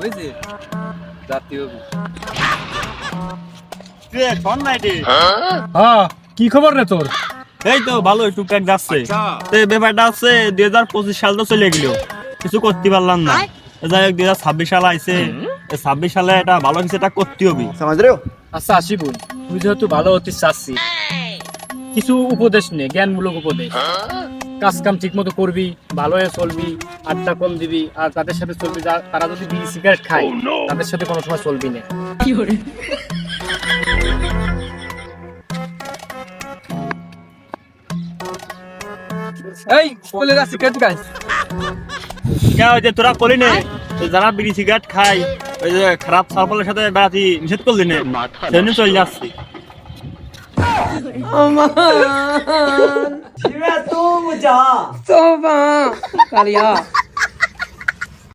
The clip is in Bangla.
বুঝছি জাতীয় হ্যাঁ কি খবর রে তোর? এই তো ভালো টুকটাক যাচ্ছে। তো এই ব্যাপারটা হচ্ছে দুই হাজার পঁচিশ সাল তো চলে গেল। কিছু করতে পারলাম না। যাই হোক দুই হাজার ছাব্বিশ সাল আইসে ছাব্বিশ সালে এটা ভালো কিছু এটা করতে হবে আচ্ছা আসিবুল তুই যেহেতু ভালো হতে চাচ্ছি কিছু উপদেশ নে জ্ঞানমূলক উপদেশ। কাজ কাম ঠিক মতো করবি ভালো হয়ে চলবি আড্ডা কম দিবি আর তাদের সাথে চলবি তারা যদি বিড়ি সিগারেট খায় তাদের সাথে কোনো সময় চলবি না। এই বলে ওই যে তোরা করি নে যারা বিড়ি সিগারেট খাই ওই যে খারাপ সাফলের সাথে বেড়াতি নিষেধ করলি নে চলে যাচ্ছি। 阿妈，你们多么讲？走吧，咖喱啊。